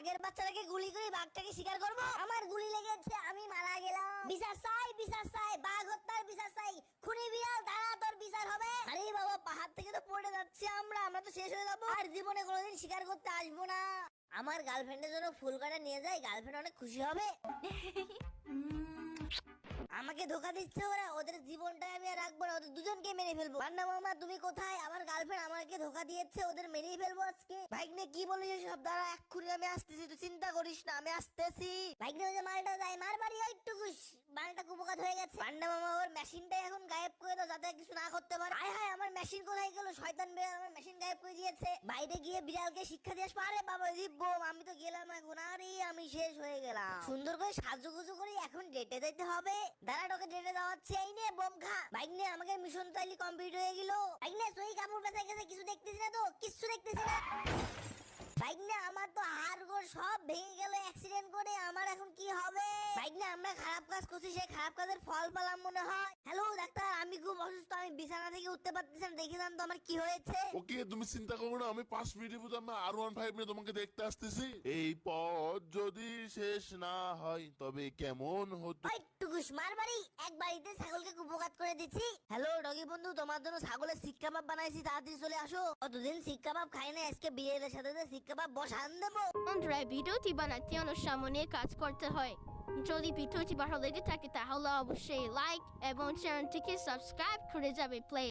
বাঘের বাচ্চাটাকে গুলি করে বাঘটাকে শিকার করব? আমার গুলি লেগেছে আমি মারা গেলাম। বিচার চাই বিচার চাই। বাঘ হত্যার বিচার চাই। খুনি বিড়াল দাঁড়া তোর বিচার হবে। আরে বাবা পাহাড় থেকে তো পড়ে যাচ্ছি আমরা আমরা তো শেষ হয়ে যাব। আর জীবনে কোনোদিন শিকার করতে আসব না। আমার গার্লফ্রেন্ডের জন্য ফুল কাটা নিয়ে যাই গার্লফ্রেন্ড অনেক খুশি হবে। আমাকে ধোকা দিচ্ছে ওরা ওদের রাখব ওদের দুজনকে মেরে ফেলব। পান্না মামা, তুমি কোথায়? আমার গার্লফ্রেন্ড আমাকে ধোকা দিয়েছে, ওদের মেরেই ফেলব আজকে। নিয়ে কি বলিস সব দাঁড়া, এক্ষুনি আমি আসতেছি, তুই চিন্তা করিস না, আমি আসতেছি। নিয়ে ওই যে মালটা যায় মার বাড়ি খুশি মালটা কুপকাত হয়ে গেছে। পান্না মামা, ওর মেশিনটাই এখন গায়েব করে দাও যাতে কিছু না করতে পারে। হায় হায়, আমার মেশিন কোথায় গেল? শয়তান বিড়াল আমার মেশিন গায়েব করে দিয়েছে। বাইরে গিয়ে বিড়ালকে শিক্ষা দিয়ে বাবা দিব্য আমি তো গেলাম এখন। আরে, আমি শেষ হয়ে গেলাম। সুন্দর করে সাজুগুজু করে এখন ডেটে যেতে হবে। দাঁড়া ডেটে এই নে, বোম খা। বাইক নিয়ে আমাকে মিশন তাইলি কমপ্লিট হয়ে গেল। বাইক সই কাপড় বেঁচে গেছে, কিছু না তো? কিচ্ছু দেখতেছি না। বাইক না, আমার তো হাড় গোড় সব ভেঙে গেল অ্যাক্সিডেন্ট করে। আমার এখন কি হবে? না আমরা খারাপ কাজ করছি সেই খারাপ কাজের ফল পেলাম মনে হয়। হ্যালো ডাক্তার আমি খুব অসুস্থ আমি বিছানা থেকে উঠতে পারতেছি না দেখে যান তো আমার কি হয়েছে? ওকে তুমি চিন্তা করো না আমি পাঁচ মিনিটের মধ্যে আমি আর ওয়ান ফাইভ নিয়ে তোমাকে দেখতে আসতেছি। এই পথ যদি শেষ না হয় তবে কেমন হতো? ওই টুকুস মার এক বাড়িতে ছাগলকে কুপকাত করে দিচ্ছি। হ্যালো ডগি বন্ধু তোমার জন্য ছাগলের শিক কাবাব বানাইছি তাড়াতাড়ি চলে আসো। কতদিন শিক কাবাব খাই না আজকে বিয়ের সাথে শিক কাবাব বসান দেবো। বন্ধুরা ভিডিওটি বানাতে অনেক সামনে কাজ করতে হয়। যদি ভিডিওটি ভালো লেগে থাকে তাহলে অবশ্যই লাইক এবং চ্যানেলটিকে সাবস্ক্রাইব করে যাবে প্লে